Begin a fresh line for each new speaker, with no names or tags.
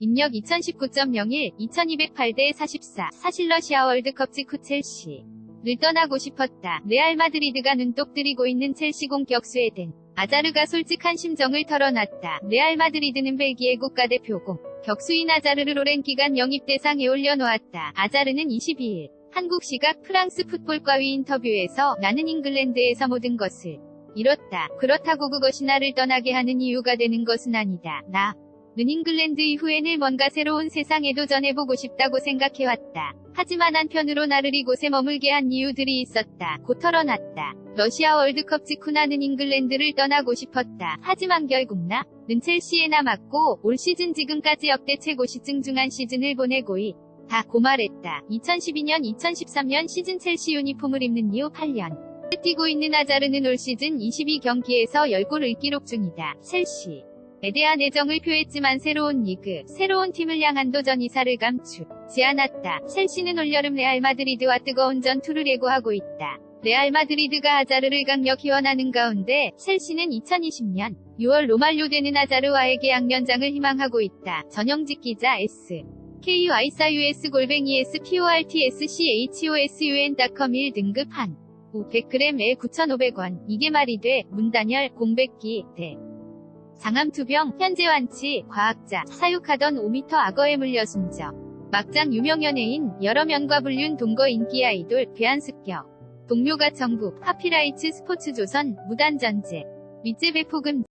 입력 2019.01, 2208대 44, 사실 러시아 월드컵 직후 첼시 를 떠나고 싶었다. 레알 마드리드가 눈독 들이고 있는 첼시 공격 스웨덴. 아자르가 솔직한 심정을 털어놨다. 레알 마드리드는 벨기에 국가대표공. 격수인 아자르를 오랜 기간 영입 대상에 올려놓았다. 아자르는 22일 한국 시각 프랑스 풋볼과의 인터뷰에서 나는 잉글랜드에서 모든 것을 잃었다. 그렇다고 그것이 나를 떠나게 하는 이유가 되는 것은 아니다. 나. 는 잉글랜드 이후에는 뭔가 새로운 세상에 도전해보고 싶다고 생각해왔다. 하지만 한편으로 나를 이곳에 머물게 한 이유들이 있었다. 고 털어놨다. 러시아 월드컵 직후 나는 잉글랜드를 떠나고 싶었다. 하지만 결국 나, 는 첼시에 남았고, 올 시즌 지금까지 역대 최고 시증 중한 시즌을 보내고 있. 다 고 말했다. 2012년 2013년 시즌 첼시 유니폼을 입는 이후 8년. 뛰고 있는 아자르는 올 시즌 22경기에서 10골을 기록 중이다. 첼시. 에 대한 애정을 표했지만 새로운 리그, 새로운 팀을 향한 도전 이사를 감추지 않았다. 첼시는 올여름 레알 마드리드와 뜨거운 전투를 예고하고 있다. 레알 마드리드가 아자르를 강력히 원하는 가운데 첼시는 2020년 6월 로말료되는 아자르와의 계약 연장을 희망하고 있다. 전영직 기자 S. KYSUS 골뱅이 SPORTSCHOSUN.com 1등급 한. 500g에 9,500원. 이게 말이 돼. 문단열, 공백기, 대. 상암투병, 현재 완치, 과학자, 사육하던 5m 악어에 물려 숨져. 막장 유명 연예인, 여러 면과 불륜 동거 인기 아이돌, 괴한습격. 동료가 정부, 하피라이츠 스포츠조선, 무단전제. 밑제 배포금